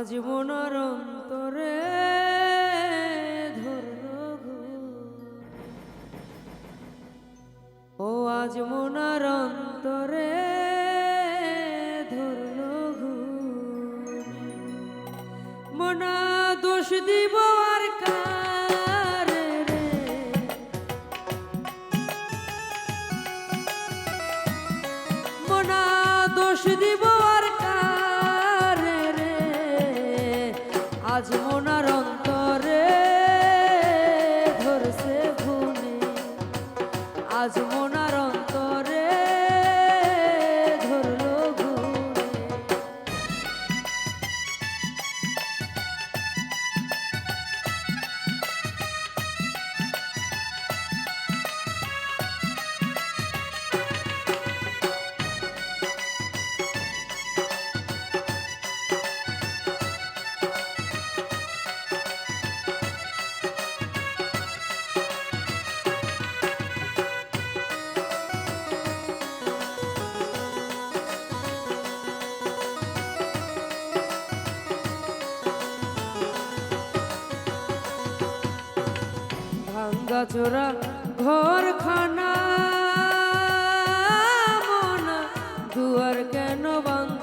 আজ মনার অন্তরে। ও আজ মনার অন্তরে ধরল মনা দোষ দিব আর কারে মনার ভাঙ্গা চোরা ঘর খানা মনা দুয়ার কেন বন্ধ?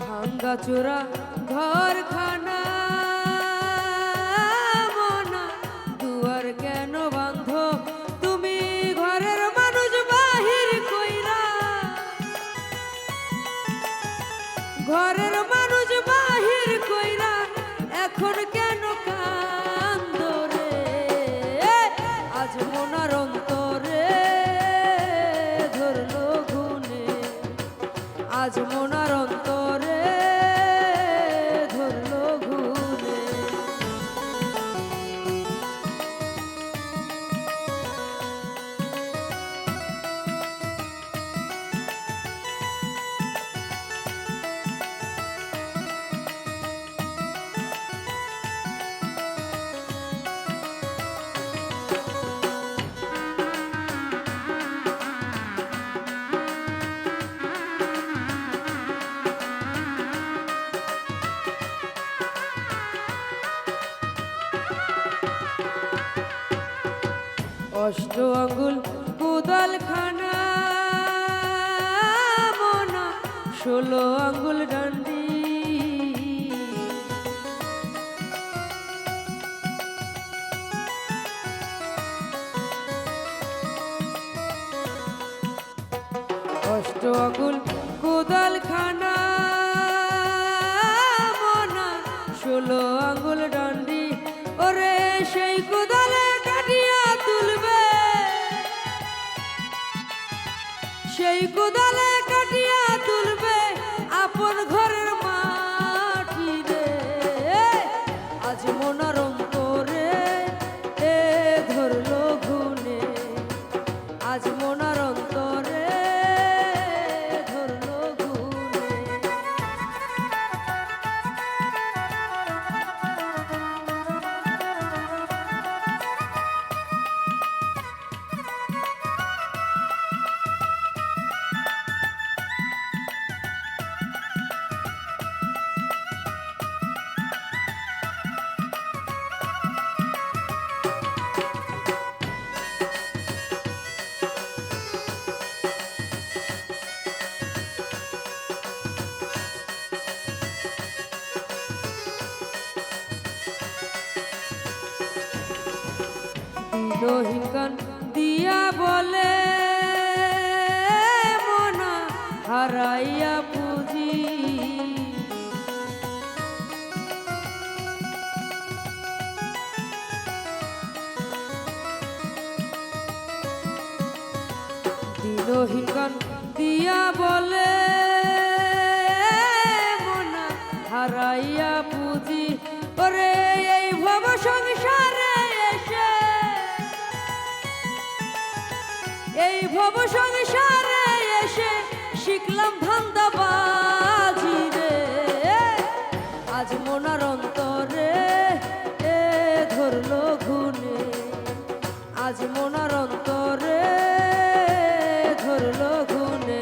ভাঙ্গা চোরা ঘর অষ্ট আঙ্গুল কোদাল খানা মনা ষোলো আঙ্গুল ডান্ডি। অষ্ট আঙ্গুল কোদাল সেই কোদালে গান দিয়া বলে, মনা হারাইয়া পুজি। দিলহীন গান দিয়া বলে, মনা হারাইয়া পুজি। ওরে, এই ভব সংসারে এই ভব সংসারে এসে শিখলাম ভান্দাবাজি রে। আজ মোনার অন্তরে এ ধরলো ঘুনে আজ মোনার অন্তরে ধরলো ঘুনে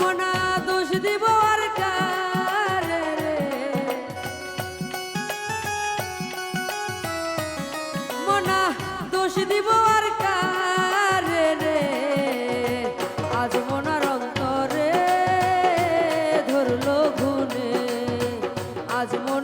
মোনা দোষ দিব আর কারে মোনা দোষ দিব আর কারে